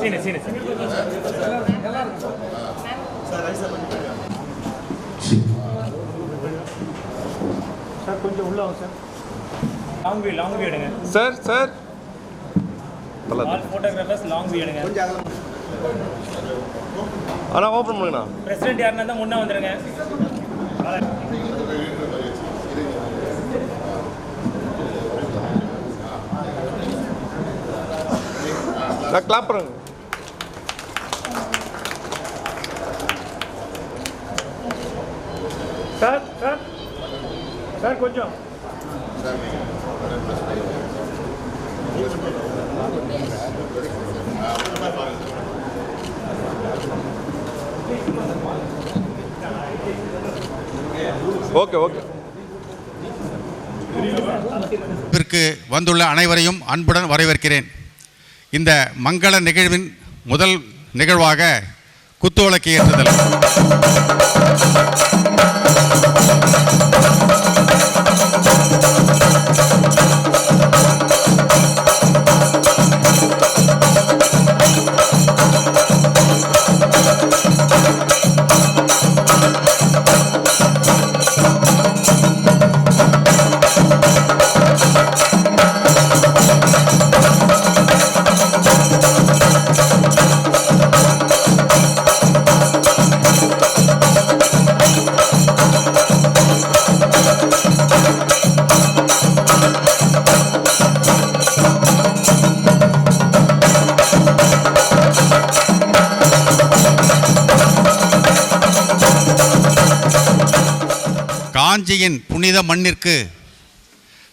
Seenu Seenu sir கொஞ்சம் உள்ள வாங்க sir. Long view long view எடுங்க. Sir sir. All photographers long view எடுங்க. அண்ணா ஓப்பன் பண்ணுங்கண்ணா. பிரசிடென்ட் யாருன்னா இருந்தால் முன்னே வந்துடுங்க நான் கிளாப் பண்ணுங்க சார் சார். சார் கொஞ்சம். Okay okay. வந்துள்ள அனைவரையும் அன்புடன் வரவேற்கிறேன். இந்த மங்கள நிகழ்வின் முதல் நிகழ்வாக குத்துவிளக்கு ஏற்றுதல். காஞ்சியின் புனித மண்ணிற்கு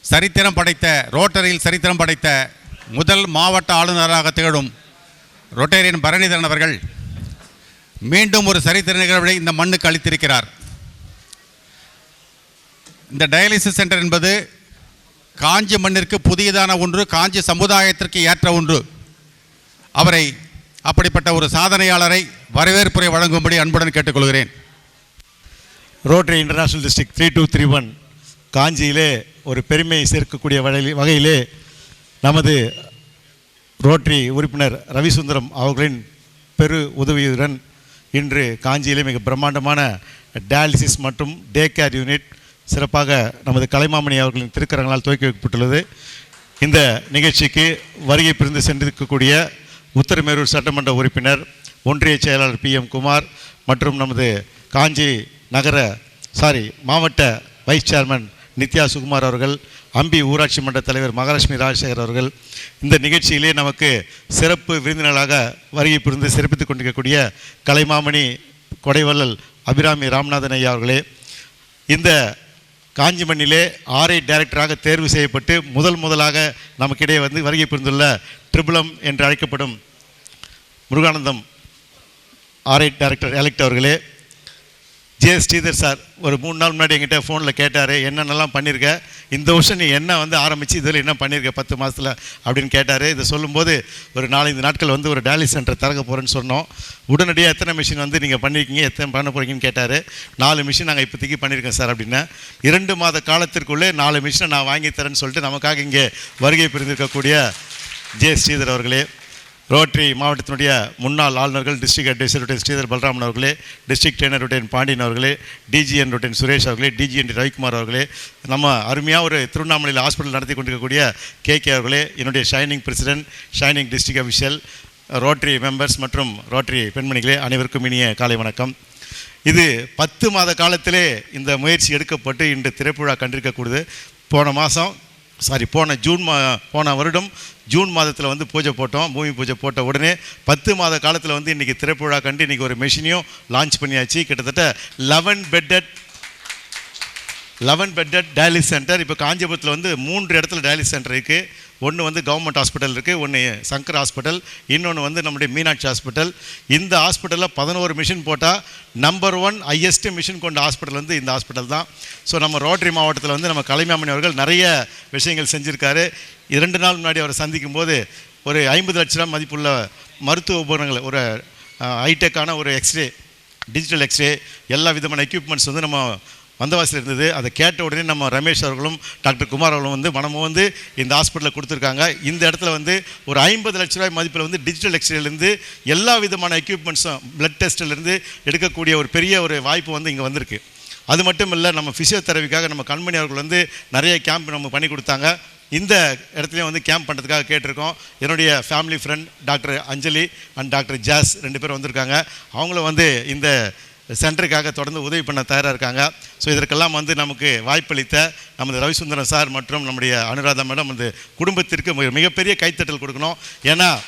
சரித்திரம் படைத்த ரோட்டரியில் சரித்திரம் படைத்த முதல் மாவட்ட ஆளுநராக திகழும் ரொட்டேரியன் பரணிதரன் அவர்கள் மீண்டும் ஒரு சரித்திர நிகழ்வை இந்த மண்ணுக்கு அளித்திருக்கிறார். இந்த டயாலிசிஸ் சென்டர் என்பது காஞ்சி மண்ணிற்கு புதியதான ஒன்று காஞ்சி சமுதாயத்திற்கு ஏற்ற ஒன்று. அவரை அப்படிப்பட்ட ஒரு சாதனையாளரை வரவேற்புரை வழங்கும்படி அன்புடன் கேட்டுக்கொள்கிறேன். Rotary international district three two three one காஞ்சியிலே ஒரு பெருமையை சேர்க்கக்கூடிய வகையில் வகையிலே நமது ரோட்டரி உறுப்பினர் ரவிசுந்தரம் அவர்களின் பெரு உதவியுடன் இன்று காஞ்சியிலே மிக பிரம்மாண்டமான டயாலிசிஸ் மற்றும் டே கேர் யூனிட் சிறப்பாக நமது கலைமாமணி அவர்களின் திருக்கரங்களால் துவக்கி வைக்கப்பட்டுள்ளது. இந்த நிகழ்ச்சிக்கு வருகை பிரிந்து சென்றிருக்கக்கூடிய உத்தரமேரூர் சட்டமன்ற உறுப்பினர் ஒன்றிய செயலாளர் பி எம் குமார் மற்றும் நமது காஞ்சி நகர சாரி மாவட்ட வைஸ் சேர்மன் நித்யா சுகுமார் அவர்கள் அம்பி ஊராட்சி மன்ற தலைவர் மகாலட்சுமி ராஜசேகர் அவர்கள் இந்த நிகழ்ச்சியிலே நமக்கு சிறப்பு விருந்தினராக வருகை புரிந்து சிறப்பித்துக் கொண்டிருக்கக்கூடிய கலைமாமணி கொடைவள்ளல் அபிராமி ராமநாதன் ஐயா அவர்களே இந்த காஞ்சி மண்ணிலே ஆர்ஐ டைரக்டராக தேர்வு செய்யப்பட்டு முதல் முதலாக நமக்கிடையே வந்து வருகை புரிந்துள்ள ட்ரிபுளம் என்று அழைக்கப்படும் முருகானந்தம் ஆர்ஐ டைரக்டர் எலெக்ட் அவர்களே ஜே ஸ்ரீதர் சார் ஒரு மூணு நாள் முன்னாடி எங்கிட்ட ஃபோனில் கேட்டார் என்னென்னலாம் பண்ணியிருக்க இந்த வருஷம் நீ என்ன வந்து ஆரம்பித்து இதில் என்ன பண்ணியிருக்க பத்து மாதத்தில் அப்படின்னு கேட்டார். இதை சொல்லும்போது ஒரு நாலஞ்சு நாட்கள் வந்து ஒரு டயாலிஸ் சென்டர் திறக்க போகிறேன்னு சொன்னோம். உடனடியாக எத்தனை மிஷின் வந்து நீங்கள் பண்ணியிருக்கீங்க எத்தனை பண்ண போகிறீங்கன்னு கேட்டார். நாலு மிஷின் நாங்கள் இப்போதைக்கு பண்ணியிருக்கோம் சார் அப்படின்னா. இரண்டு மாத காலத்திற்குள்ளே நாலு மிஷினை நான் வாங்கி தரேன்னு சொல்லிட்டு நமக்காக இங்கே வருகை புரிந்திருக்கக்கூடிய ஜே ஸ்ரீதர் அவர்களே ரோட்டரி மாவட்டத்தினுடைய முன்னாள் ஆளுநர்கள் டிஸ்ட்ரிக்ட் அட்வைசருடைய ஸ்ரீதர் பலராமன் அவர்களே டிஸ்ட்ரிக்ட் ட்ரெயினர் ரொட்டேன் பாண்டியன் அவர்களே டிஜிஎன் ரொட்டேன் சுரேஷ் அவர்களே டிஜிஎன் ரவிக்குமார் அவர்களே நம்ம அருமையாக ஒரு திருவண்ணாமலையில் ஹாஸ்பிட்டல் நடத்தி கொண்டிருக்கக்கூடிய கே கே அவர்களே என்னுடைய shining president shining district official Rotary members மற்றும் ரோட்டரி பெண்மணிகளே அனைவருக்கும் இனிய காலை வணக்கம். இது பத்து மாத காலத்திலே இந்த முயற்சி எடுக்கப்பட்டு இன்று திரைப்புழா கண்டிருக்கக்கூடியது. போன மாதம் சாரி போன ஜூன் மா போன வருடம் ஜூன் மாதத்தில் வந்து பூஜை போட்டோம். பூமி பூஜை போட்ட உடனே பத்து மாத காலத்தில் வந்து இன்றைக்கி திரைப்புழா கண்டு இன்றைக்கி ஒரு மெஷினையும் லான்ச் பண்ணியாச்சு. கிட்டத்தட்ட eleven bedded eleven bedded dialysis centre இப்போ காஞ்சிபுரத்தில் வந்து மூன்று இடத்துல டயாலிஸ் சென்டர் இருக்குது ஒன்று வந்து கவர்மெண்ட் ஹாஸ்பிட்டல் இருக்குது ஒன்று சங்கர் ஹாஸ்பிட்டல் இன்னொன்று வந்து நம்முடைய மீனாட்சி ஹாஸ்பிட்டல் இந்த ஹாஸ்பிட்டலில் பதினோரு மிஷின் போட்டால் நம்பர் ஒன் ஹையஸ்ட் மிஷின் கொண்ட ஹாஸ்பிட்டல் வந்து இந்த ஹாஸ்பிட்டல் தான். ஸோ நம்ம ரோட்டரி மாவட்டத்தில் வந்து நம்ம கலைமாமணி அவர்கள் நிறைய விஷயங்கள் செஞ்சுருக்காரு. இரண்டு நாள் முன்னாடி அவரை சந்திக்கும் போது ஒரு ஐம்பது லட்ச ரூபா மதிப்புள்ள மருத்துவ உபகரணங்கள் ஒரு ஹைடெக்கான ஒரு எக்ஸ்ரே டிஜிட்டல் எக்ஸ்ரே எல்லா விதமான எக்யூப்மெண்ட்ஸ் வந்து நம்ம வந்தவாசியில் இருந்தது அதை கேட்ட உடனே நம்ம ரமேஷ் அவர்களும் டாக்டர் குமார் அவர்களும் வந்து மனமும் வந்து இந்த ஹாஸ்பிட்டலில் கொடுத்துருக்காங்க. இந்த இடத்துல வந்து ஒரு ஐம்பது லட்ச ரூபாய் மதிப்பில் வந்து டிஜிட்டல் எக்ஸ்ரேலேருந்து எல்லா விதமான எக்யூப்மெண்ட்ஸும் பிளட் டெஸ்ட்லேருந்து எடுக்கக்கூடிய ஒரு பெரிய ஒரு வாய்ப்பு வந்து இங்கே வந்திருக்கு. அது மட்டும் இல்லை நம்ம ஃபிசியோதெரபிக்காக நம்ம கண்மணி அவர்கள் வந்து நிறைய கேம்ப் நம்ம பண்ணி கொடுத்தாங்க. இந்த இடத்துலையும் வந்து கேம்ப் பண்ணுறதுக்காக கேட்டிருக்கோம். என்னுடைய family friend doctor Anjali and doctor Jas ரெண்டு பேரும் வந்திருக்காங்க. அவங்களும் வந்து இந்த சென்டருக்காக தொடர்ந்து உதவி பண்ண தயாராக இருக்காங்க. ஸோ இதற்கெல்லாம் வந்து நமக்கு வாய்ப்பளித்த நமது ரவிசுந்தரம் சார் மற்றும் நம்முடைய அனுராதா மேடம் வந்து குடும்பத்திற்கு மிக- மிகப்பெரிய கைத்தட்டல் கொடுக்கணும். ஏன்னா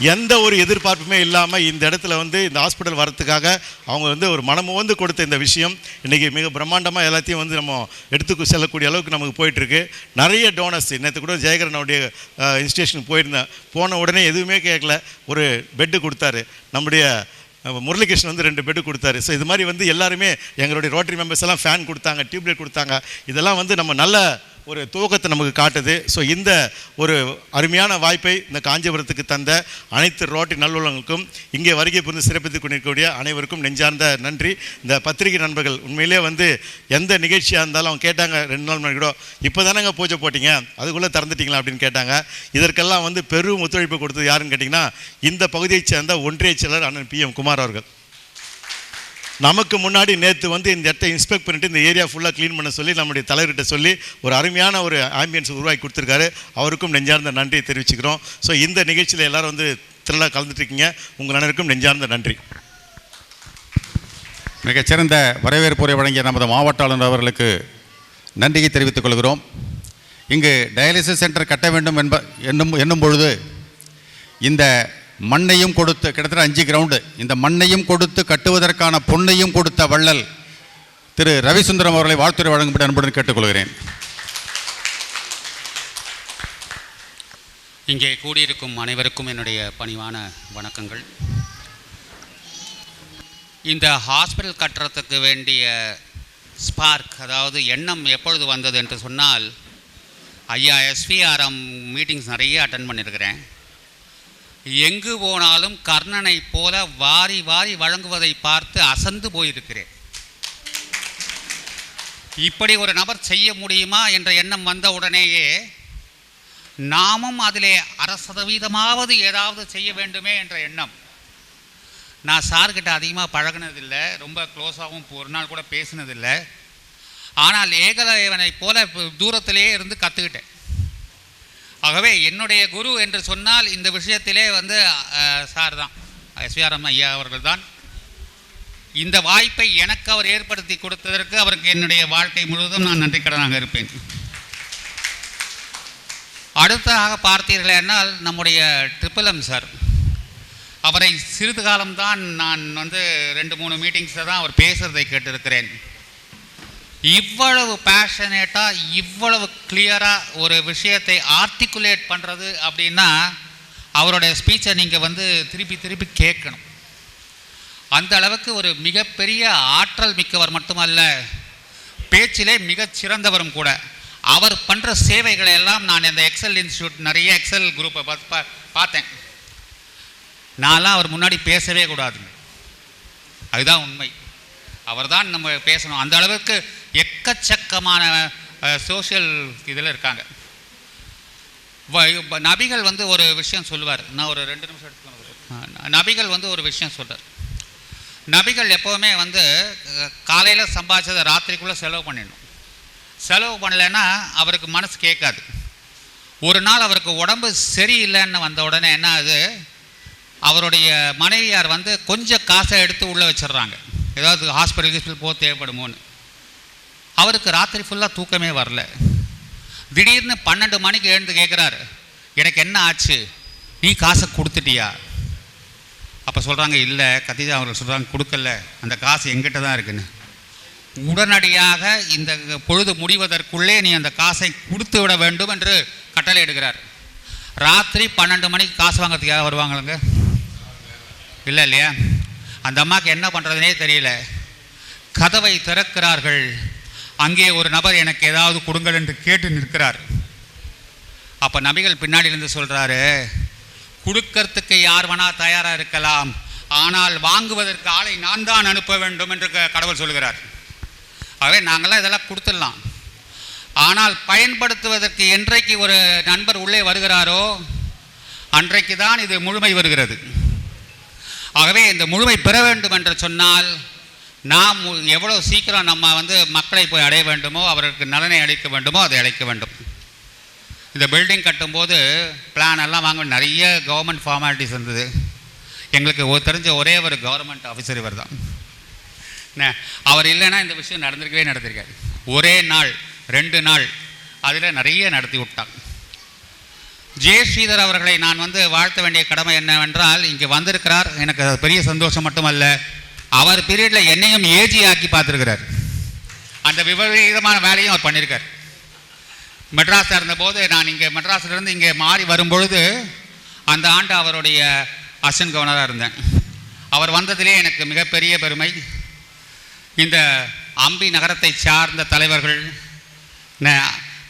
எந்த ஒரு எதிர்பார்ப்புமே இல்லாமல் இந்த இடத்துல வந்து இந்த ஹாஸ்பிட்டல் வரத்துக்காக அவங்க வந்து ஒரு மனமுவந்து கொடுத்த இந்த விஷயம். இன்றைக்கி மிக பிரம்மாண்டமாக எல்லாத்தையும் வந்து நம்ம எடுத்து செல்லக்கூடிய அளவுக்கு நமக்கு போயிட்டுருக்கு. நிறைய டோனர்ஸ் நேற்று கூட ஜெயகரனுடைய இன்ஸ்டியூஷனுக்கு போயிருந்தேன். போன உடனே எதுவுமே கேட்கல ஒரு பெட்டு கொடுத்தாரு. நம்முடைய முரளிகிருஷ்ணன் வந்து ரெண்டு பெட்டு கொடுத்தாரு. ஸோ இது மாதிரி வந்து எல்லாருமே எங்களுடைய ரோட்டரி மெம்பர்ஸ் எல்லாம் ஃபேன் கொடுத்தாங்க டியூப்லைட் கொடுத்தாங்க. இதெல்லாம் வந்து நம்ம நல்ல ஒரு துவக்கத்தை நமக்கு காட்டுது. ஸோ இந்த ஒரு அருமையான வாய்ப்பை இந்த காஞ்சிபுரத்துக்கு தந்த அனைத்து ரோட்டி நல்லுள்ளங்களுக்கும் இங்கே வருகை புரிந்து சிறப்பித்துக் கொண்டிருக்கக்கூடிய அனைவருக்கும் நெஞ்சார்ந்த நன்றி. இந்த பத்திரிகை நண்பர்கள் உண்மையிலே வந்து எந்த நிகழ்ச்சியாக இருந்தாலும் அவங்க கேட்டாங்க ரெண்டு நாள் முன்னாடி கூட இப்போ தானேங்க பூஜை போட்டீங்க? அதுக்குள்ளே திறந்துட்டீங்களா? அப்படின்னு கேட்டாங்க. இதற்கெல்லாம் வந்து பெரும் ஒத்துழைப்பு கொடுத்தது யாருன்னு கேட்டிங்கன்னா இந்த பகுதியைச் சேர்ந்த ஒன்றிய செயலர் அண்ணன் பி எம் குமார் அவர்கள். நமக்கு முன்னாடி நேற்று வந்து இந்த இடத்த இன்ஸ்பெக்ட் பண்ணிட்டு இந்த ஏரியா ஃபுல்லாக க்ளீன் பண்ண சொல்லி நம்முடைய தலைவர்கிட்ட சொல்லி ஒரு அருமையான ஒரு ஆம்பியன்ஸ் உருவாக்கி கொடுத்துருக்காரு. அவருக்கும் நெஞ்சார்ந்த நன்றியை தெரிவிச்சுக்கிறோம். ஸோ இந்த நிகழ்ச்சியில் எல்லாரும் வந்து திரளாக கலந்துட்டுருக்கீங்க உங்கள் அனைவருக்கும் நெஞ்சார்ந்த நன்றி. மிகச்சிறந்த வரவேற்புரை வழங்கிய நமது மாவட்ட ஆளுநர் அவர்களுக்கு நன்றியை தெரிவித்துக் கொள்கிறோம். இங்கு டயாலிசிஸ் சென்டர் கட்ட வேண்டும் என்ப என்னும் என்னும் பொழுது இந்த மண்ணையும் கொடுத்து கிட்டத்தட்ட அஞ்சு கிரவுண்டு இந்த மண்ணையும் கொடுத்து கட்டுவதற்கான பொன்னையும் கொடுத்த வள்ளல் திரு ரவிசுந்தரம் அவர்களை வாழ்த்துறை வழங்கும்படி அன்புடன் கேட்டுக்கொள்கிறேன். இங்கே கூடியிருக்கும் அனைவருக்கும் என்னுடைய பணிவான வணக்கங்கள். இந்த ஹாஸ்பிட்டல் கட்டுறதுக்கு வேண்டிய ஸ்பார்க் அதாவது எண்ணம் எப்பொழுது வந்தது என்று சொன்னால் ஐயா எஸ்விஆர்எம் மீட்டிங்ஸ் நிறைய அட்டன் பண்ணியிருக்கிறேன். எங்கு போனாலும் கர்ணனைப் போல வாரி வாரி வழங்குவதை பார்த்து அசந்து போயிருக்கிறேன். இப்படி ஒரு நபர் செய்ய முடியுமா என்ற எண்ணம் வந்த உடனேயே நாமும் அதிலே அரை சதவீதமாவது ஏதாவது செய்ய வேண்டுமே என்ற எண்ணம். நான் சார்கிட்ட அதிகமாக பழகினதில்லை ரொம்ப க்ளோஸாகவும் ஒரு நாள் கூட பேசினதில்லை. ஆனால் ஏகலைவனைப் போல தூரத்திலேயே இருந்து கற்றுக்கிட்டேன் ஆகவே என்னுடைய குரு என்று சொன்னால் இந்த விஷயத்திலே வந்து சார் தான். எஸ்விஆர்எம் ஐயா அவர்கள் தான். இந்த வாய்ப்பை எனக்கு அவர் ஏற்படுத்தி கொடுத்ததற்கு அவருக்கு என்னுடைய வாழ்க்கை முழுவதும் நான் நன்றிக்கடனாக இருப்பேன். அடுத்ததாக பார்த்தீர்கள் என்றால் நம்முடைய ட்ரிபிள் எம் சார். அவரை சிறிது காலம்தான் நான் வந்து ரெண்டு மூணு மீட்டிங்ஸில் தான் அவர் பேசுகிறதை கேட்டிருக்கிறேன். இவ்வளவு பேஷனேட்டாக இவ்வளவு கிளியராக ஒரு விஷயத்தை ஆர்டிகுலேட் பண்ணுறது அப்படின்னா அவருடைய ஸ்பீச்சை நீங்கள் வந்து திருப்பி திருப்பி கேட்கணும். அந்த அளவுக்கு ஒரு மிகப்பெரிய ஆற்றல் மிக்கவர் மட்டுமல்ல பேச்சிலே மிகச் சிறந்தவரும் கூட. அவர் பண்ணுற சேவைகளை எல்லாம் நான் இந்த எக்ஸல் இன்ஸ்டியூட் நிறைய எக்ஸல் குரூப்பை பார்த்து பா பார்த்தேன். நான்லாம் அவர் முன்னாடி பேசவே கூடாதுங்க. அதுதான் உண்மை. அவர்தான் நம்ம பேசணும். அந்த அளவுக்கு எக்கச்சக்கமான சோஷியல் இதில் இருக்காங்க. வ- நபிகள் வந்து ஒரு விஷயம் சொல்லுவார். நான் ஒரு ரெண்டு நிமிஷம் எடுத்துக்கணும் நபிகள் வந்து ஒரு விஷயம் சொல்கிறார் நபிகள் எப்போவுமே வந்து காலையில் சம்பாதிச்சதை ராத்திரிக்குள்ளே செலவு பண்ணிடணும். செலவு பண்ணலைன்னா அவருக்கு மனசு கேட்காது. ஒரு நாள் அவருக்கு உடம்பு சரியில்லைன்னு வந்த உடனே என்ன ஆகுது? அவருடைய மனைவியார் வந்து கொஞ்சம் காசை எடுத்து உள்ளே வச்சிடுறாங்க. ஏதாவது ஹாஸ்பிட்டல் ஹாஸ்பிட்டல் போக தேவைப்படுமோன்னு. அவருக்கு ராத்திரி ஃபுல்லாக தூக்கமே வரல. திடீர்னு பன்னெண்டு மணிக்கு எழுந்து கேட்குறாரு எனக்கு என்ன ஆச்சு? நீ காசை கொடுத்துட்டியா? அப்போ சொல்கிறாங்க இல்லை கத்திஜா அவர்கள் சொல்கிறாங்க கொடுக்கல. அந்த காசு எங்கிட்ட தான் இருக்குன்னு. உடனடியாக இந்த பொழுது முடிவதற்குள்ளே நீ அந்த காசை கொடுத்து விட வேண்டும் என்று கட்டளை எடுக்கிறார். ராத்திரி பன்னெண்டு மணிக்கு காசு வாங்கிறதுக்காக வருவாங்களுங்க இல்லை இல்லையா? அந்த அம்மாவுக்கு என்ன பண்ணுறதுனே தெரியல. கதவை திறக்கிறார்கள். அங்கே ஒரு நபர் எனக்கு ஏதாவது கொடுங்கள் என்று கேட்டு நிற்கிறார். அப்போ நபிகள் பின்னாடி இருந்து சொல்கிறாரு கொடுக்கறதுக்கு யார் வேணா தயாராக இருக்கலாம். ஆனால் வாங்குவதற்கு ஆளை நான் தான் அனுப்ப வேண்டும் என்று கடவுள் சொல்கிறார். ஆகவே நாங்களாம் இதெல்லாம் கொடுத்துடலாம். ஆனால் பயன்படுத்துவதற்கு என்றைக்கு ஒரு நண்பர் உள்ளே வருகிறாரோ அன்றைக்கு தான் இது முழுமை வருகிறது. ஆகவே இந்த முழுமை பெற வேண்டும் என்று சொன்னால் நாம் எவ்வளோ சீக்கிரம் நம்ம வந்து மக்களை போய் அடைய வேண்டுமோ அவருக்கு நலனை அளிக்க வேண்டுமோ அதை அளிக்க வேண்டும். இந்த பில்டிங் கட்டும்போது பிளான் எல்லாம் வாங்க நிறைய கவர்மெண்ட் ஃபார்மாலிட்டிஸ் இருந்தது. எங்களுக்கு ஒரு தெரிஞ்ச ஒரே ஒரு கவர்மெண்ட் ஆஃபீஸர் இவர் தான். என்ன, அவர் இல்லைன்னா இந்த விஷயம் நடந்திருக்கவே நடந்திருக்காரு ஒரே நாள் ரெண்டு நாள் அதில் நிறைய நடத்தி விட்டாங்க ஜே ஸ்ரீதர் அவர்களை நான் வந்து வாழ்த்த வேண்டிய கடமை என்னவென்றால் இங்கே வந்திருக்கிறார். எனக்கு அது பெரிய சந்தோஷம் மட்டுமல்ல அவர் பீரியடில் என்னையும் ஏஜி ஆக்கி பார்த்துருக்கிறார். அந்த விபரீதமான வேலையும் அவர் பண்ணியிருக்கார் மெட்ராஸில் இருந்தபோது நான் இங்கே மெட்ராஸிலிருந்து இங்கே மாறி வரும்பொழுது அந்த ஆண்டு அவருடைய அசன் கவர்னராக இருந்தேன். அவர் வந்ததிலே எனக்கு மிகப்பெரிய பெருமை. இந்த அம்பி நகரத்தை சார்ந்த தலைவர்கள்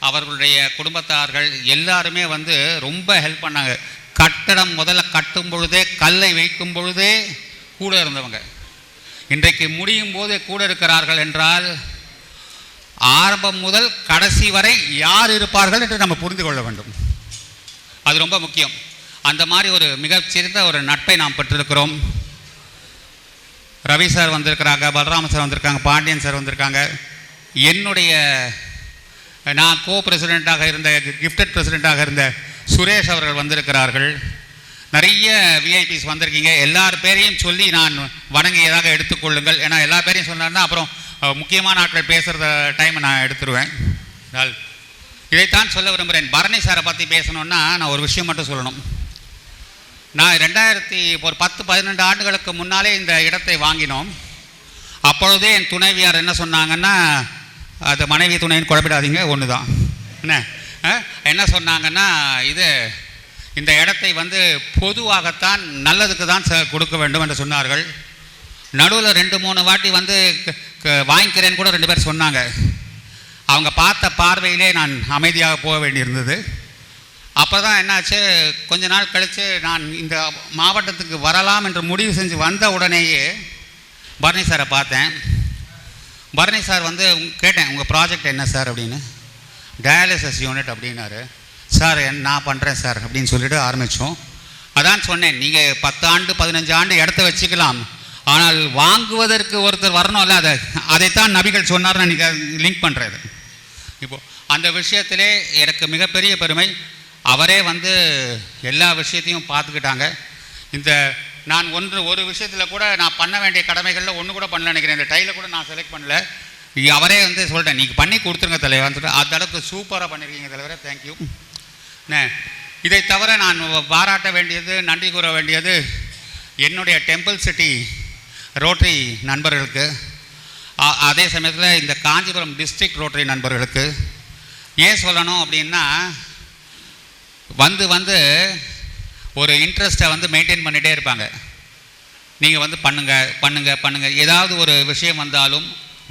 அவர்களுடைய குடும்பத்தார்கள் எல்லாருமே வந்து ரொம்ப ஹெல்ப் பண்ணாங்க. கட்டடம் முதல்ல கட்டும் பொழுதே கல்லை வைக்கும் பொழுதே கூட இருந்தவங்க. இன்றைக்கு முடியும் போது கூட இருக்கிறார்கள் என்றால் ஆரம்பம் முதல் கடைசி வரை யார் இருப்பார்கள் என்று நம்ம புரிந்து கொள்ள வேண்டும். அது ரொம்ப முக்கியம். அந்த மாதிரி ஒரு மிகச்சிறந்த ஒரு நட்பை நாம் பெற்றிருக்கிறோம். ரவி சார் வந்திருக்கிறாங்க பலராம சார் வந்திருக்காங்க பாண்டியன் சார் வந்திருக்காங்க. என்னுடைய நான் கோ பிரசிடெண்ட்டாக இருந்த கிஃப்டட் பிரசிடெண்ட்டாக இருந்த சுரேஷ் அவர்கள் வந்திருக்கிறார்கள். நிறைய விஐபிஸ் வந்திருக்கீங்க. எல்லார் பேரையும் சொல்லி நான் வணங்கியதாக எடுத்துக்கொள்ளுங்கள் ஏன்னா எல்லா பேரையும் சொன்னார்னா அப்புறம் முக்கியமான ஆட்கள் பேசுகிறத டைம் நான் எடுத்துருவேன். இதைத்தான் சொல்ல விரும்புகிறேன். பரணி சாரை பற்றி பேசணுன்னா நான் ஒரு விஷயம் மட்டும் சொல்லணும். நான் ரெண்டாயிரத்தி ஒரு பத்து பதினெண்டு ஆண்டுகளுக்கு முன்னாலே இந்த இடத்தை வாங்கினோம். அப்பொழுதே என் துணைவியார் என்ன சொன்னாங்கன்னா அது மனைவி துணைன்னு குழப்பிடாதீங்க ஒன்று தான் என்ன என்ன சொன்னாங்கன்னா இது இந்த இடத்தை வந்து பொதுவாகத்தான் நல்லதுக்கு தான் ச- கொடுக்க வேண்டும் என்று சொன்னார்கள். நடுவில் ரெண்டு மூணு வாட்டி வந்து க- வாங்கிக்கிறேன்னு கூட ரெண்டு பேர் சொன்னாங்க. அவங்க பார்த்த பார்வையிலே நான் அமைதியாக போக வேண்டியிருந்தது. அப்போ தான் என்னாச்சு? கொஞ்ச நாள் கழித்து நான் இந்த மாவட்டத்துக்கு வரலாம் என்று முடிவு செஞ்சு வந்த உடனேயே பரணி சாரை பார்த்தேன். பரணி சார் வந்து கேட்டேன் உங்கள் ப்ராஜெக்ட் என்ன சார் அப்படின்னு? டயாலிசிஸ் யூனிட் அப்படின்னாரு. சார் என் நான் பண்ணுறேன் சார் அப்படின்னு சொல்லிட்டு ஆரம்பித்தோம் அதான் சொன்னேன் நீங்கள் பத்தாண்டு பதினஞ்சு ஆண்டு இடத்த வச்சுக்கலாம். ஆனால் வாங்குவதற்கு ஒருத்தர் வரணும்ல அதை அதைத்தான் நபிகள் சொன்னார் நான் லிங்க் பண்ணுறது இப்போது அந்த விஷயத்திலே எனக்கு மிகப்பெரிய பெருமை. அவரே வந்து எல்லா விஷயத்தையும் பார்த்துக்கிட்டாங்க. இந்த நான் ஒன்று ஒரு விஷயத்தில் கூட நான் பண்ண வேண்டிய கடமைகளில் ஒன்று கூட பண்ணல நினைக்கிறேன். இந்த டைலை கூட நான் செலக்ட் பண்ணல. அவரே வந்து சொல்லிட்டேன் நீங்கள் பண்ணி கொடுத்துருங்க தலைவர்னு சொல்லிட்டு அந்த அளவுக்கு சூப்பராக பண்ணியிருக்கீங்க தலைவரே தேங்க்யூ இதை தவிர நான் பாராட்ட வேண்டியது நன்றி கூற வேண்டியது என்னுடைய டெம்பிள் சிட்டி ரோட்டரி நண்பர்களுக்கு அதே சமயத்தில் இந்த காஞ்சிபுரம் டிஸ்ட்ரிக்ட் ரோட்டரி நண்பர்களுக்கு ஏன் சொல்லணும் அப்படின்னா வந்து வந்து ஒரு இன்ட்ரெஸ்ட்டை வந்து மெயின்டைன் பண்ணிகிட்டே இருப்பாங்க. நீங்கள் வந்து பண்ணுங்கள் பண்ணுங்கள் பண்ணுங்கள் ஏதாவது ஒரு விஷயம் வந்தாலும்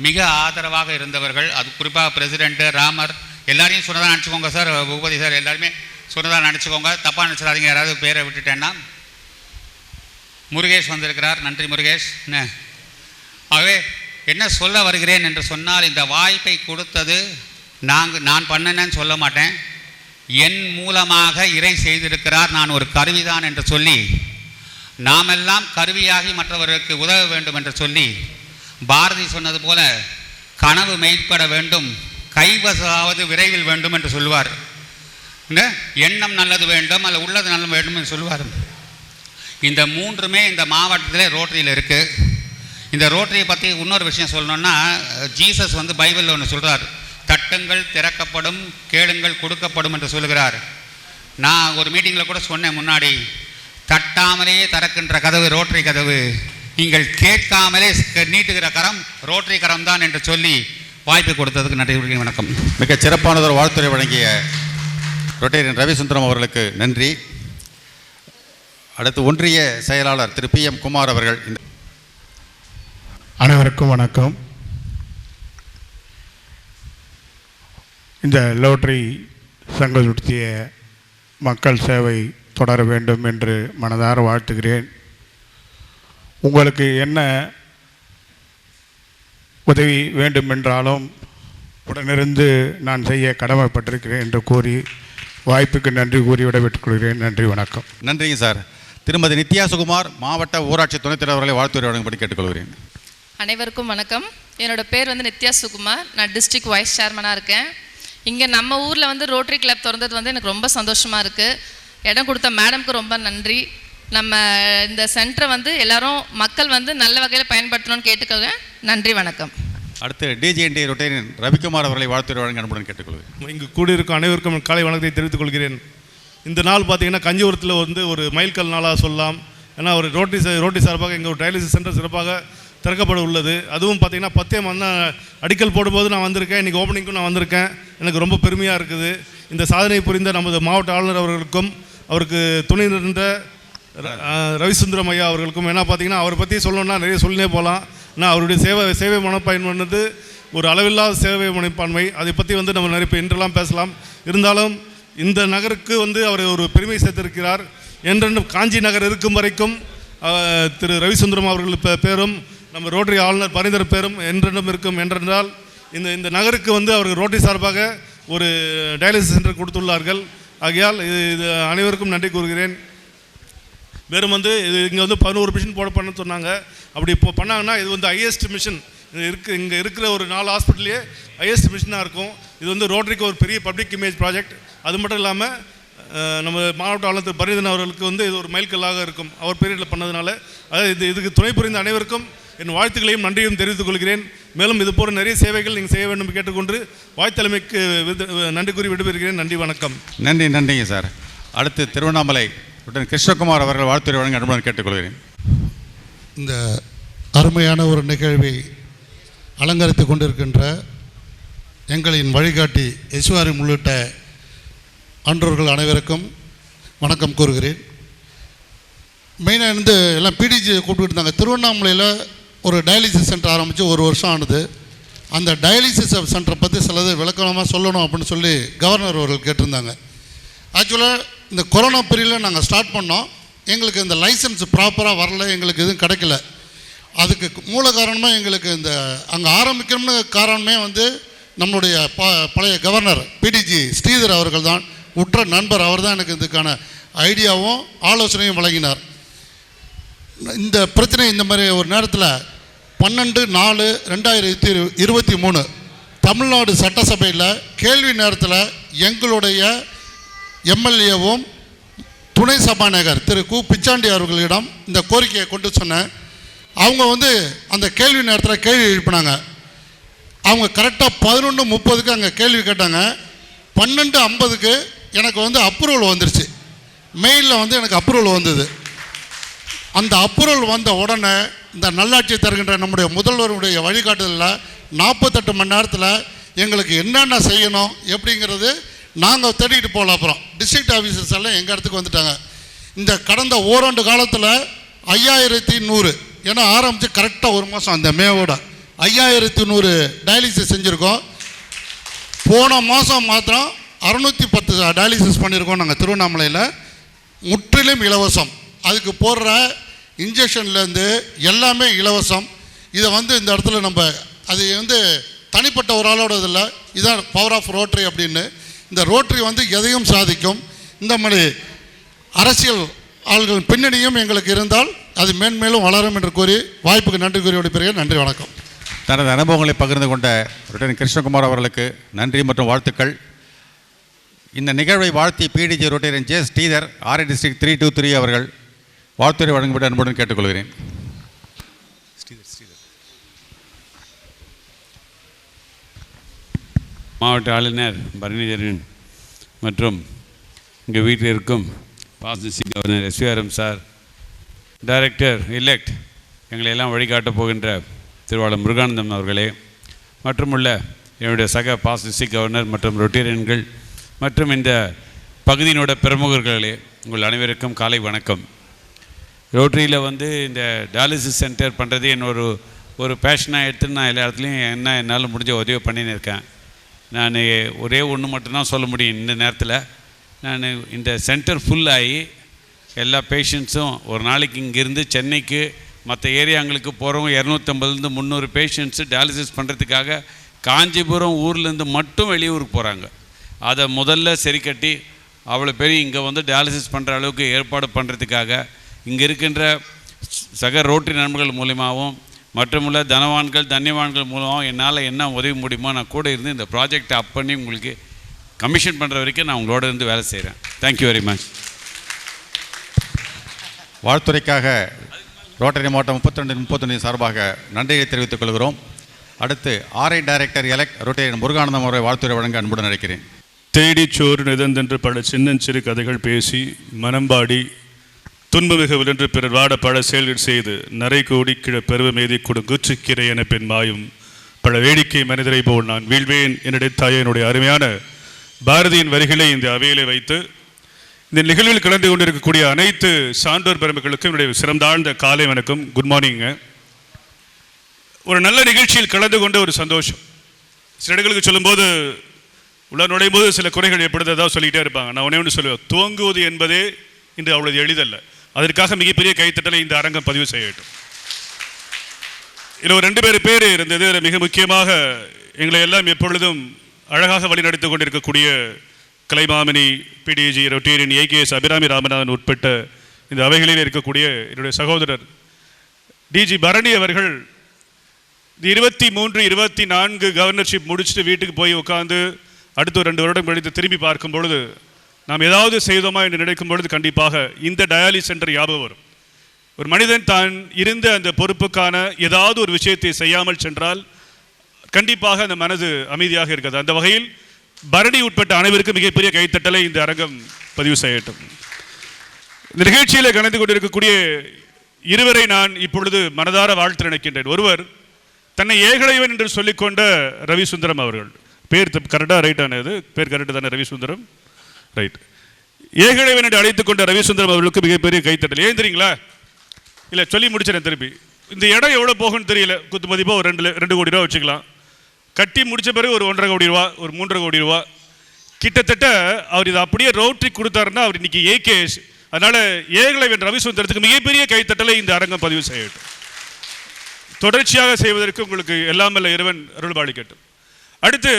மிக ஆதரவாக இருந்தவர்கள் அது குறிப்பாக பிரசிடெண்ட்டு ராமர் எல்லாரையும் சொன்னதாக நினச்சிக்கோங்க சார் பூபதி சார் எல்லாருமே சொன்னதாக நினச்சிக்கோங்க. தப்பாக நினச்சிடாதீங்க யாராவது பேரை விட்டுட்டேன்னா. முருகேஷ் வந்திருக்கிறார். நன்றி முருகேஷ். என்ன? ஆகவே என்ன சொல்ல வருகிறேன் என்று சொன்னால் இந்த வாய்ப்பை கொடுத்தது நாங்கள் நான் பண்ணினேன்னு சொல்ல மாட்டேன். என் மூலமாக இறை செய்திருக்கிறார். நான் ஒரு கருவிதான் என்று சொல்லி நாமெல்லாம் கருவியாகி மற்றவர்களுக்கு உதவ வேண்டும் என்று சொல்லி பாரதி சொன்னது போல கனவு மெய்ப்பட வேண்டும் கைவசாவது விரைவில் வேண்டும் என்று சொல்லுவார். எண்ணம் நல்லது வேண்டும் அல்ல உள்ளது நல்லது வேண்டும் என்று சொல்லுவார். இந்த மூன்றுமே இந்த மாவட்டத்திலே ரோட்டரியில் இருக்குது இந்த ரோட்டரியை பற்றி இன்னொரு விஷயம் சொல்லணுன்னா ஜீசஸ் வந்து பைபிளில் ஒன்று சொல்கிறார் தட்டுங்கள் திறக்கப்படும் கேளுங்கள் கொடுக்கப்படும் என்று சொல்லுகிறார். நான் ஒரு மீட்டிங்கில் கூட சொன்னேன் முன்னாடி தட்டாமலேயே திறக்கின்ற கதவு ரோட்டரி கதவு. நீங்கள் கேட்காமலே நீட்டுகிற கரம் ரோட்டரி கரம் தான் என்று சொல்லி வாய்ப்பு கொடுத்ததுக்கு நன்றி வணக்கம். மிகச் சிறப்பானதொரு வாழ்த்துறை வழங்கிய ரொட்டேரியன் ரவிசுந்தரம் அவர்களுக்கு நன்றி. அடுத்து ஒன்றிய செயலாளர் திரு பி எம் குமார் அவர்கள் அனைவருக்கும் வணக்கம். இந்த லோட்டரி சங்கம் நடத்திய மக்கள் சேவை தொடர வேண்டும் என்று மனதார வாழ்த்துகிறேன். உங்களுக்கு என்ன உதவி வேண்டுமென்றாலும் உடனிருந்து நான் செய்ய கடமைப்பட்டிருக்கிறேன் என்று கூறி வாய்ப்புக்கு நன்றி கூறி விடைபெற்றுக் கொள்கிறேன் நன்றி வணக்கம். நன்றிங்க சார். திருமதி நித்யா சுகுமார் மாவட்ட ஊராட்சி துணைத் தலைவர் அவர்களை வாழ்த்துறை வழங்கும்படி கேட்டுக்கொள்கிறேன். அனைவருக்கும் வணக்கம். என்னோட பேர் வந்து நித்யா சுகுமார். நான் டிஸ்ட்ரிக்ட் வைஸ் சேர்மனாக இருக்கேன். இங்கே நம்ம ஊரில் வந்து ரோட்டரி கிளப் திறந்தது வந்து எனக்கு ரொம்ப சந்தோஷமாக இருக்குது இடம் கொடுத்த மேடம்க்கு ரொம்ப நன்றி. நம்ம இந்த சென்டரை வந்து எல்லாரும் மக்கள் வந்து நல்ல வகையில் பயன்படுத்தணும்னு கேட்டுக்கிறேன் நன்றி வணக்கம். அடுத்து டிஜிஎன்டி ரொட்டேரியன் ரவிக்குமார் அவர்களை வாழ்த்துறை வழங்க அன்புடன் கேட்டுக்கொள்கிறேன். இங்கு கூடியிருக்கும் அனைவருக்கும் காலை வணக்கத்தை தெரிவித்துக் கொள்கிறேன். இந்த நாள் பார்த்தீங்கன்னா கஞ்சிபுரத்தில் வந்து ஒரு மைல்கல் நாளாக சொல்லலாம். ஏன்னா ஒரு ரோட்டி ச- ரோட்டி சார்பாக எங்கள் ஒரு டயாலிசிஸ் சென்டர் சிறப்பாக திறக்கப்பட உள்ளது. அதுவும் பார்த்தீங்கன்னா பத்தே மண்ணா அடிக்கல் போடும்போது நான் வந்திருக்கேன். இன்றைக்கி ஓப்பனிங்க்கும் நான் வந்திருக்கேன். எனக்கு ரொம்ப பெருமையாக இருக்குது. இந்த சாதனை புரிந்த நமது மாவட்ட ஆளுநர் அவர்களுக்கும் அவருக்கு துணை நின்ற ர- ரவிசுந்தரம் ஐயா அவர்களுக்கும் ஏன்னா பார்த்தீங்கன்னா அவரை பற்றி சொல்லணும்னா நிறைய சொல்லினே போகலாம் ஆனால் அவருடைய சேவை சேவை மனப்பான்மை ஒரு அளவில்லாத சேவை மனப்பான்மை. அதை பற்றி வந்து நம்ம நிறைய பேர் இன்றெல்லாம் பேசலாம். இருந்தாலும் இந்த நகருக்கு வந்து அவர் ஒரு பெருமை சேர்த்திருக்கிறார். என்றென்றும் காஞ்சி நகர் இருக்கும் வரைக்கும் திரு ரவிசுந்தரம் அவர்கள் பேரும் நம்ம ரோட்டரி ஆளுநர் பரிந்தர் பேரும் என்றென்றும் இருக்கும் என்றென்றால் இந்த இந்த நகருக்கு வந்து அவர்கள் ரோட்டரி சார்பாக ஒரு டயாலிசிஸ் சென்டர் கொடுத்துள்ளார்கள். ஆகையால் இது இது அனைவருக்கும் நன்றி கூறுகிறேன். வெறும் வந்து இது இங்கே வந்து பதினோரு மிஷின் போட பண்ண சொன்னாங்க. அப்படி இப்போ பண்ணாங்கன்னா இது வந்து ஹையஸ்ட் மிஷின் இது இருக்கு இங்கே இருக்கிற ஒரு நாலு ஹாஸ்பிட்டல்லையே ஹையஸ்ட் மிஷினாக இருக்கும். இது வந்து ரோட்டரிக்கு ஒரு பெரிய பப்ளிக் இமேஜ் ப்ராஜெக்ட் அது மட்டும் இல்லாமல் நம்ம மாவட்ட ஆளுநர் பரிதன் அவர்களுக்கு வந்து இது ஒரு மைல்கல்லாக இருக்கும். அவர் பீரியடில் பண்ணதுனால. அதாவது இது இதுக்கு துணை புரிந்த அனைவருக்கும் என் வாழ்த்துக்களையும் நன்றியும் தெரிவித்துக் கொள்கிறேன். மேலும் இது போன்ற நிறைய சேவைகள் நீங்கள் செய்ய வேண்டும் கேட்டுக்கொண்டு வாய்த்தலைமைக்கு விருது- நன்றி கூறி விடுபெறுகிறேன் நன்றி வணக்கம். நன்றி நன்றிங்க சார். அடுத்து திருவண்ணாமலை ரொட்டேரியன் கிருஷ்ணகுமார் அவர்கள் வாழ்த்துறை வழங்க அன்புடன் கேட்டுக்கொள்கிறேன். இந்த அருமையான ஒரு நிகழ்வை அலங்கரித்து கொண்டிருக்கின்ற எங்களின் வழிகாட்டி யசுவாரி உள்ளிட்ட ஆன்றோர்கள் அனைவருக்கும் வணக்கம் கூறுகிறேன். மெயினாக இருந்து எல்லாம் பிடிஜி கூப்பிட்டு இருந்தாங்க. திருவண்ணாமலையில் ஒரு டயாலிசிஸ் சென்டர் ஆரம்பித்து ஒரு வருஷம் ஆனது. அந்த டயாலிசிஸ் சென்டரை பற்றி சிலது விளக்கமாக சொல்லணும் அப்படின்னு சொல்லி கவர்னர் அவர்கள் கேட்டிருந்தாங்க. ஆக்சுவலாக இந்த கொரோனா பீரியடில் நாங்கள் ஸ்டார்ட் பண்ணோம். எங்களுக்கு இந்த லைசன்ஸ் ப்ராப்பராக வரல எங்களுக்கு எதுவும் கிடைக்கல. அதுக்கு மூல காரணமாக எங்களுக்கு இந்த அங்கே ஆரம்பிக்கணும்னு காரணமே வந்து நம்மளுடைய ப பழைய கவர்னர் பிடிஜி ஸ்ரீதர் அவர்கள் தான். உற்ற நண்பர் அவர் தான் எனக்கு இதுக்கான ஐடியாவும் ஆலோசனையும் வழங்கினார். இந்த பிரச்சனை இந்த மாதிரி ஒரு நேரத்தில் பன்னெண்டு நாலு ரெண்டாயிரத்தி இரு இருபத்தி மூணு தமிழ்நாடு சட்டசபையில் கேள்வி நேரத்தில் எங்களுடைய எம்எல்ஏவும் துணை சபாநாயகர் திரு கு. பிச்சாண்டி அவர்களிடம் இந்த கோரிக்கையை கொண்டு சொன்னேன். அவங்க வந்து அந்த கேள்வி நேரத்தில் கேள்வி எழுப்பினாங்க. அவங்க கரெக்டாக பதினொன்று முப்பதுக்கு அங்கே கேள்வி கேட்டாங்க. பன்னெண்டு ஐம்பதுக்கு எனக்கு வந்து அப்ரூவல் வந்துருச்சு. மெயிலில் வந்து எனக்கு அப்ரூவல் வந்தது. அந்த அப்ரூவல் வந்த உடனே இந்த நல்லாட்சி தருகின்ற நம்முடைய முதல்வருடைய வழிகாட்டுதலில் நாற்பத்தெட்டு மணி நேரத்தில் எங்களுக்கு என்னென்ன செய்யணும் எப்படிங்கிறது நாங்கள் தேடிட்டு போகல அப்புறம். டிஸ்ட்ரிக்ட் ஆஃபீஸர்ஸ் எல்லாம் எங்கள் இடத்துக்கு வந்துட்டாங்க. இந்த கடந்த ஓராண்டு காலத்தில் ஐயாயிரத்தி நூறு ஏன்னா ஆரம்பித்து கரெக்டாக ஒரு மாதம் அந்த மேவோட ஐயாயிரத்தி நூறு டயாலிசிஸ் செஞ்சுருக்கோம். போன மாதம் மாத்திரம் அறுநூற்றி பத்து டயாலிசிஸ் பண்ணியிருக்கோம் நாங்கள் திருவண்ணாமலையில். முற்றிலும் இலவசம். அதுக்கு போடுற இன்ஜெக்ஷன்லேருந்து எல்லாமே இலவசம். இதை வந்து இந்த இடத்துல நம்ம அது வந்து தனிப்பட்ட ஒரு ஆளோட இல்லை. இதான் பவர் ஆஃப் ரோட்ரி அப்படின்னு. இந்த ரோட்ரி வந்து எதையும் சாதிக்கும். இந்த மாதிரி அரசியல் ஆள்கள் பின்னணியும் எங்களுக்கு இருந்தால் அது மேன்மேலும் வளரும் என்று கூறி வாய்ப்புக்கு நன்றி கூறி விடுப்பீர்கள் நன்றி வணக்கம். தனது அனுபவங்களை பகிர்ந்து கொண்ட ரிட்டன் கிருஷ்ணகுமார் அவர்களுக்கு நன்றி மற்றும் வாழ்த்துக்கள். இந்த நிகழ்வை வாழ்த்தி PDG Rotarian J Sridhar RI district three two three அவர்கள் வாழ்த்துறை வழங்கப்பட்ட அன்புடன் கேட்டுக்கொள்கிறேன். மாவட்ட ஆளுநர் பரணிதரன் மற்றும் இங்கே வீட்டில் இருக்கும் பாசிசி governor SVRM sir director elect எங்களை எல்லாம் வழிகாட்டப் போகின்ற திருவாளர் முருகானந்தம் அவர்களே மற்றும் உள்ள என்னுடைய சக பாசிசி கவர்னர் மற்றும் ரொட்டேரியன்கள் மற்றும் இந்த பகுதியினோட பிரமுகர்களே உங்கள் அனைவருக்கும் காலை வணக்கம். ரோட்டரியில் வந்து இந்த டயாலிசிஸ் சென்டர் பண்ணுறது என்னோட ஒரு பேஷனாக எடுத்து நான் எல்லா இடத்துலையும் என்ன என்னால் முடிஞ்ச உதவி பண்ணின்னு இருக்கேன். நான் ஒரே ஒன்று மட்டும்தான் சொல்ல முடியும் இந்த நேரத்தில். நான் இந்த சென்டர் ஃபுல்லாகி எல்லா பேஷண்ட்ஸும் ஒரு நாளைக்கு இங்கேருந்து சென்னைக்கு மற்ற ஏரியாங்களுக்கு போகிறவங்க இரநூத்தம்பதுலேருந்து முந்நூறு பேஷண்ட்ஸு டயாலிசிஸ் பண்ணுறதுக்காக காஞ்சிபுரம் ஊர்லேருந்து மட்டும் வெளியூருக்கு போகிறாங்க அதை முதல்ல சரி கட்டி அவ்வளோ பேர் இங்கே வந்து டயாலிசிஸ் பண்ணுற அளவுக்கு ஏற்பாடு பண்ணுறதுக்காக இங்கே இருக்கின்ற சக ரோட்டரி நண்பர்கள் மூலியமாகவும் மற்றுமுள்ள தனவான்கள் தன்யவான்கள் மூலமாக என்னால் என்ன உதவி முடியுமோ நான் கூட இருந்து இந்த ப்ராஜெக்டை அப் பண்ணி உங்களுக்கு கமிஷன் பண்ணுற வரைக்கும் நான் உங்களோட இருந்து வேலை செய்கிறேன் தேங்க்யூ வெரி மச் வாழ்த்துறைக்காக ரோட்டரி மாவட்டம் முப்பத்திரெண்டு முப்பத்தொன்று சார்பாக நன்றியை தெரிவித்துக் கொள்கிறோம். அடுத்து RI director elect Rotarian Muruganandam அவரை வாழ்த்துறை வழங்க அன்புடன் அழைக்கிறேன். தேடிச் சோறு நிதந்தென்று பல சின்னஞ்சிறு கதைகள் பேசி மனம்பாடி துன்பமிக விழன்று பிறர் வாட பல செயல்கள் செய்து நரை கோடி கிழ பெருவம் மேதி கொடு என பெண் மாயும். பல வேடிக்கை மனிதரை போல் நான் வீழ்வேன் என்னுடைய என்னுடைய அருமையான பாரதியின் வரிகளை இந்த அவையிலே வைத்து இந்த நிகழ்வில் கலந்து கொண்டிருக்கக்கூடிய அனைத்து சான்றோர் பெருமக்களுக்கும் என்னுடைய சிறந்தாழ்ந்த காலை வணக்கம் குட் மார்னிங்க ஒரு நல்ல நிகழ்ச்சியில் கலந்து கொண்ட ஒரு சந்தோஷம். சில இடங்களுக்கு சொல்லும்போது உள்ள நுழையும் போது சில குறைகள் ஏற்படுத்ததாக சொல்லிக்கிட்டே இருப்பாங்க. நான் ஒன்றே ஒன்று சொல்லுவேன் துவங்குவது என்பதே இன்று அவ்வளவு எளிதல்ல. அதற்காக மிகப்பெரிய கைத்தட்டலை இந்த அரங்கம் பதிவு செய்ய வேண்டும். இதில் ரெண்டு பேர் பேர் இருந்தது. மிக முக்கியமாக எங்களை எல்லாம் எப்பொழுதும் அழகாக வழிநடத்திக் கொண்டிருக்கக்கூடிய Kalaimamani PDG Rotarian AKS Abirami Ramanathan உட்பட்ட இந்த அவைகளில் இருக்கக்கூடிய என்னுடைய சகோதரர் டிஜி பரணி அவர்கள் இந்த இருபத்தி மூன்று இருபத்தி நான்கு கவர்னர்ஷிப் முடிச்சுட்டு வீட்டுக்கு போய் உட்காந்து அடுத்த ஒரு ரெண்டு வருடம் கழித்து திரும்பி பார்க்கும் பொழுது நாம் ஏதாவது செய்தோமா என்று நினைக்கும் பொழுது கண்டிப்பாக இந்த டயாலிஸ் சென்டர் ஞாபகம் வரும். ஒரு மனிதன் தான் இருந்த அந்த பொறுப்புக்கான ஏதாவது ஒரு விஷயத்தை செய்யாமல் சென்றால் கண்டிப்பாக அந்த மனது அமைதியாக இருக்கிறது அந்த வகையில் பரணி உட்பட்ட அனைவருக்கும் மிகப்பெரிய கைத்தட்டலை இந்த அரங்கம் பதிவு செய்யட்டும். இந்த நிகழ்ச்சியில் கலந்து கொண்டிருக்கக்கூடிய இருவரை நான் இப்பொழுது மனதார வாழ்த்து நினைக்கின்றேன். ஒருவர் தன்னை ஏகலைவன் என்று சொல்லிக்கொண்ட ரவிசுந்தரம் அவர்கள். பேர் கரெக்டாக ரைட்டான பேர் கரெக்டு தானே ரவிசுந்தரம். ரைட் ஏகளை என்று அழைத்துக் கொண்ட ரவிசுந்தரம் அவர்களுக்கு மிகப்பெரிய கைத்தட்டல். ஏன் தெரியுங்களா? இல்லை சொல்லி முடிச்சிடேன் திருப்பி. இந்த இடம் எவ்வளோ போகும்னு தெரியல. குத்து மதிப்பாக ஒரு ரெண்டு ரெண்டு கோடி ரூபா வச்சுக்கலாம். கட்டி முடித்த பிறகு ஒரு ஒன்றரை கோடி ரூபா ஒரு மூன்றரை கோடி ரூபா. கிட்டத்தட்ட அவர் இதை அப்படியே ரோட்ரி கொடுத்தாருன்னா அவர் இன்னைக்கு ஏகேஎஸ் அதனால் ஏகலைவன் ரவி சுந்தரத்துக்கு மிகப்பெரிய கைத்தட்டலை இந்த அரங்கம் பதிவு செய்யட்டும். தொடர்ச்சியாக செய்வதற்கு உங்களுக்கு எல்லாமல்ல வல்ல இறைவன் அருள்பாளிக்கட்டும் அடுத்து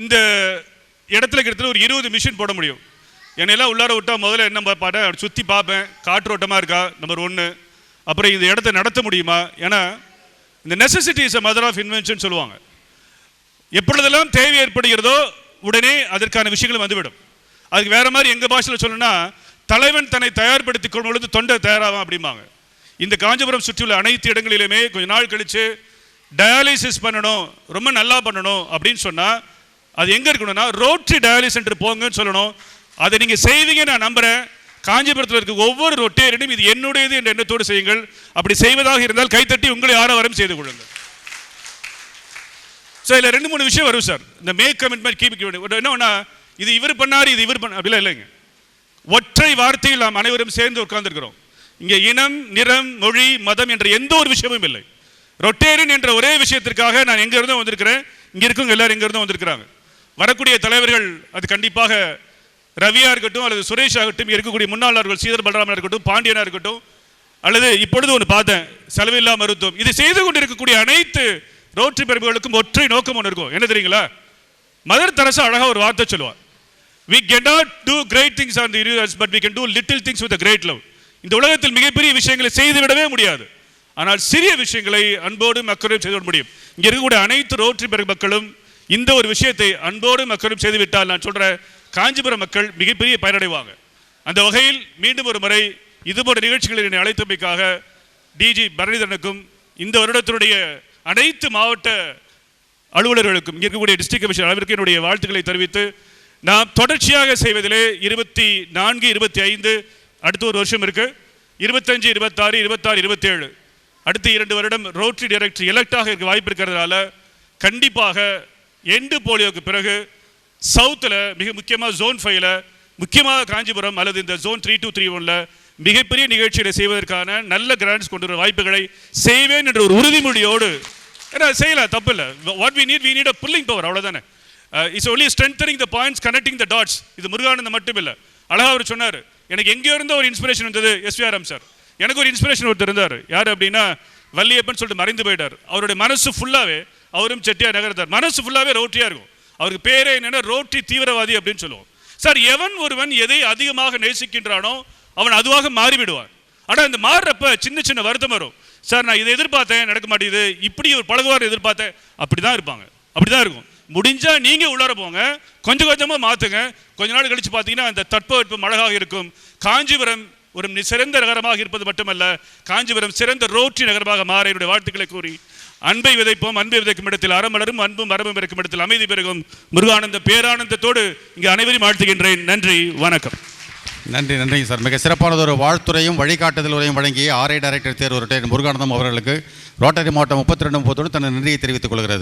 இந்த இடத்துல கிட்டத்தட்ட ஒரு இருபது மிஷின் போட முடியும். என்னையெல்லாம் உள்ளார விட்டா முதல்ல என்ன பார்ப்பேன் சுற்றி பார்ப்பேன். காற்றோட்டமாக இருக்கா? நம்பர் ஒன்று அப்புறம் இந்த இடத்த நடத்த முடியுமா? ஏன்னா இந்த necessity is a mother of invention சொல்லுவாங்க. எப்பொழுதெல்லாம் தேவை ஏற்படுகிறதோ உடனே அதற்கான விஷயங்களும் வந்துவிடும். அதுக்கு வேறு மாதிரி எங்கள் பாஷையில் சொல்லணும்னா தலைவன் தன்னை தயார்படுத்தி கொள்ளும் பொழுது தொண்டை தயாராகும் அப்படிம்பாங்க. இந்த காஞ்சிபுரம் சுற்றியுள்ள அனைத்து இடங்களிலுமே கொஞ்ச நாள் கழித்து டயாலிசிஸ் பண்ணணும் ரொம்ப நல்லா பண்ணணும் அப்படின்னு சொன்னால் அது எங்கே இருக்கணும்னா ரோட்ரி டயாலிஸ் சென்டர் போங்கன்னு சொல்லணும். அதை நீங்கள் செய்வீங்க நான் நம்புகிறேன் காஞ்சிபுரத்தில் இருக்க ஒவ்வொரு ரொட்டேரியனும் இது என்னுடையது என்ற எண்ணத்தோடு செய்யுங்கள். அப்படி செய்வதாக இருந்தால் கைத்தட்டி உங்களை ஆரவாரம் செய்து கொள்ளுங்கள். ஸோ இதில் ரெண்டு மூணு விஷயம் வரும் சார். இந்த மேக் கமிட்மெண்ட் கீப் என்ன ஒன்றா இது இவர் பண்ணார் இது இவர் பண்ண அப்படிலாம் இல்லைங்க. ஒற்றை வார்த்தையில் நாம் அனைவரும் சேர்ந்து உட்கார்ந்துருக்கிறோம். இங்கே இனம் நிறம் மொழி மதம் என்ற எந்த ஒரு விஷயமும் இல்லை. ரொட்டேரியன் என்ற ஒரே விஷயத்திற்காக நான் எங்கேருந்தும் வந்திருக்கிறேன். இங்கே இருக்கவங்க எல்லாரும் எங்கேருந்தும் வந்திருக்கிறாங்க. வரக்கூடிய தலைவர்கள் அது கண்டிப்பாக ரவியா இருக்கட்டும் அல்லது சுரேஷ் ஆகட்டும் இருக்கக்கூடிய முன்னாளர்கள் சீதர் பலராமன் இருக்கட்டும் பாண்டியனா இருக்கட்டும் அல்லது இப்பொழுது ஒன்று பார்த்தேன் செலவில்லா மருத்துவம். இது செய்து கொண்டிருக்கக்கூடிய அனைத்து ரோட்டரி பிறப்புகளுக்கும் ஒற்றை நோக்கம் ஒன்று இருக்கும். என்ன தெரியுங்களா? மதர் தெரசா அழகாக ஒரு வார்த்தை சொல்லுவார் we cannot do great things on the universe but we can do little things with great great இந்த உலகத்தில் மிகப்பெரிய விஷயங்களை செய்துவிடவே முடியாது. ஆனால் சிறிய விஷயங்களை அன்போடும் அக்கறையும் செய்து முடியும். இங்கே இருக்கக்கூடிய அனைத்து ரோட்டரி பெரு மக்களும் இந்த ஒரு விஷயத்தை அன்போடு மக்களும் செய்துவிட்டால் நான் சொல்ற காஞ்சிபுரம் மக்கள் மிகப்பெரிய பயனடைவாங்க. அந்த வகையில் மீண்டும் ஒரு முறை இதுபோன்ற நிகழ்ச்சிகளில் என்னை அழைத்தமைக்காக டிஜி பரணிதரனுக்கும் இந்த வருடத்தினுடைய அனைத்து மாவட்ட அலுவலர்களுக்கும் இருக்கக்கூடிய டிஸ்ட்ரிக்ட் கமிஷனர் அளவிற்கு என்னுடைய வாழ்த்துக்களை தெரிவித்து நாம் தொடர்ச்சியாக செய்வதிலே இருபத்தி நான்கு இருபத்தி ஐந்து அடுத்த ஒரு வருஷம் இருக்கு. இருபத்தஞ்சு இருபத்தாறு இருபத்தாறு இருபத்தேழு. அடுத்த இரண்டு வருடம் ரோட்டரி டைரக்டர் எலெக்டாக இருக்க வாய்ப்பு இருக்கிறதுனால கண்டிப்பாக எண்டு போலியோக்கு பிறகு சவுத்தில் மிக முக்கியமாக ஜோன் ஃபைவ்ல முக்கியமாக காஞ்சிபுரம் அல்லது இந்த ஜோன் த்ரீ டூ த்ரீ ஒன்ல மிகப்பெரிய நிகழ்ச்சிகளை செய்வதற்கான நல்ல கிராண்ட்ஸ் கொண்டு வர வாய்ப்புகளை செய்வேன் என்ற ஒரு உறுதிமொழியோடு ஏன்னா செய்யலாம் தப்பு இல்லை what we need we need a pulling power அவ்வளோதானே it's only strengthening the points connecting the dots இது முருகானந்தம் மட்டும் இல்லை அழகாக அவர் சொன்னார் எனக்கு எங்கேயோ இருந்த ஒரு இன்ஸ்பிரேஷன் வந்தது எஸ்விஆர்எம் சார் எனக்கு ஒரு இன்ஸ்பிரேஷன் ஒருத்தர் இருந்தார். யார் அப்படின்னா வள்ளியப்பன் சொல்லிட்டு மறைந்து போயிட்டார். அவருடைய மனசு ஃபுல்லாகவே அவரும் செட்டியார் நகரத்தார். மனசு ஃபுல்லாகவே ரோட்டியாக இருக்கும். அவருக்கு பேரே என்னென்னா ரோட்டி தீவிரவாதி அப்படின்னு சொல்லுவோம். சார் எவன் ஒருவன் எதை அதிகமாக நேசிக்கின்றானோ அவன் அதுவாக மாறிவிடுவான். ஆனால் இந்த மாறுறப்ப சின்ன சின்ன வருத்தம் வரும். சார் நான் இதை எதிர்பார்த்தேன் நடக்க மாட்டேங்குது. இப்படி ஒரு பழகுவார் எதிர்பார்த்தேன். அப்படி தான் இருப்பாங்க. அப்படி தான் இருக்கும். முடிஞ்சால் நீங்கள் உள்ளார போங்க. கொஞ்சம் கொஞ்சமாக மாத்துங்க. கொஞ்ச நாள் கழிச்சு பார்த்தீங்கன்னா அந்த தட்பவெட்பு மழகாக இருக்கும். காஞ்சிபுரம் ஒரு சிறந்த நகரமாக இருப்பது மட்டுமல்ல காஞ்சிபுரம் சிறந்த ரோட்டி நகரமாக மாற என்னுடைய வாழ்த்துக்களை கூறி அன்பை விதைப்போம் அன்பை விதைக்கும் இடத்தில் அறமலரும் அன்பும் மரபும் இருக்கும் இடத்தில் அமைதி பெருகும். முருகானந்த பேரானந்தத்தோடு இங்கு அனைவரையும் வாழ்த்துகின்றேன். நன்றி வணக்கம். நன்றி நன்றிங்க சார். மிக சிறப்பானதொரு வாழ்த்துறையும் வழிகாட்டுதலுரையும் வழங்கி ஆர்ஐ டைரக்டர் தேர்வு ரிட்டையர் முருகானந்தம் அவர்களுக்கு ரோட்டரி மாவட்டம் முப்பத்தி ரெண்டு முப்பத்தோடு தனது நன்றியை தெரிவித்துக் கொள்கிறது.